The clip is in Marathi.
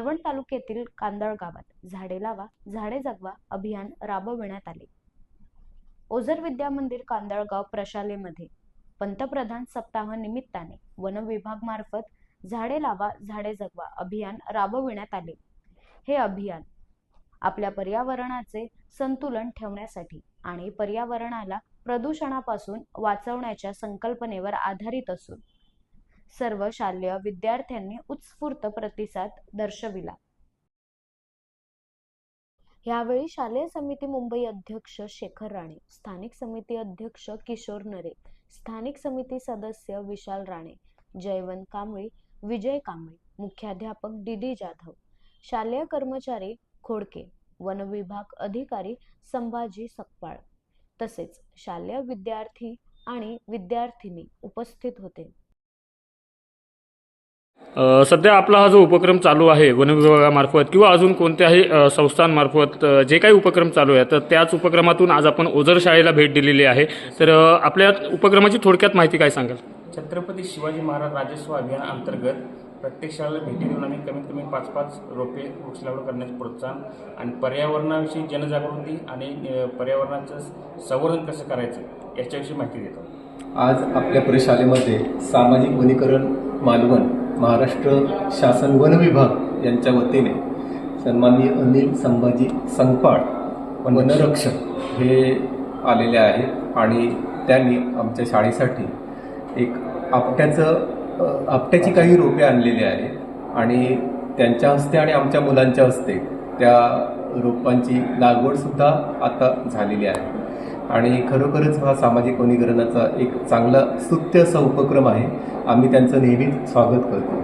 मालवण तालुक्यातील कांदळ गावात झाडे लावा झाडे जगवा अभियान राबविण्यात आले. ओझर विद्या मंदिर कांदळगाव प्रशालेमध्ये पंतप्रधान सप्ताह निमित्ताने वन विभाग मार्फत झाडे लावा झाडे जगवा अभियान राबविण्यात आले. हे अभियान आपल्या पर्यावरणाचे संतुलन ठेवण्यासाठी आणि पर्यावरणाला प्रदूषणापासून वाचवण्याच्या संकल्पनेवर आधारित असून सर्व शालेय विद्यार्थ्यांनी उत्स्फूर्त प्रतिसाद दर्शविला. यावेळी शालेय समिती मुंबई अध्यक्ष शेखर राणे स्थानिक समिती अध्यक्ष किशोर नरे स्थानिक समिती सदस्य विशाल राणे जयवंत कांबळे विजय कांबळे मुख्याध्यापक डी डी जाधव शालेय कर्मचारी खोडके वनविभाग अधिकारी संभाजी सकपाळ तसेच शालेय विद्यार्थी आणि विद्यार्थिनी उपस्थित होते. सध्या आपला हा जो उपक्रम चालू आहे वन विभागामार्फत किंवा अजून कोणत्याही संस्थांमार्फत जे काही उपक्रम चालू आहे तर त्याच उपक्रमातून आज आपण ओझर शाळेला भेट दिलेली आहे. तर आपल्या उपक्रमाची थोडक्यात माहिती काय सांगाल? छत्रपती शिवाजी महाराज राजस्व अभियान अंतर्गत प्रत्येक शाळेला भेटी देऊन आम्ही कमीत कमी पाच पाच रोपे वृक्ष लागवड करण्याचे प्रोत्साहन आणि पर्यावरणाविषयी जनजागृती आणि पर्यावरणाचं संवर्धन कसं करायचं याच्याविषयी माहिती देतो. आज आपल्या परिशालेमध्ये सामाजिक वनीकरण मालवण महाराष्ट्र शासन वन विभाग यांच्या वतीने सन्माननीय अनिल संभाजी संगपाळ वनरक्षक हे आलेले आहेत आणि त्यांनी आमच्या शाळेसाठी एक आपट्याचं आपट्याची काही रोपे आणलेली आहेत आणि त्यांच्या हस्ते आणि आमच्या मुलांच्या हस्ते त्या रोपांची लागवडसुद्धा आता झालेली आहे. आणि खरोखरच हा सामाजिक वनीकरणाचा एक चांगला स्तुत्य असा उपक्रम आहे. आम्ही त्यांचं नेहमीच स्वागत करतो.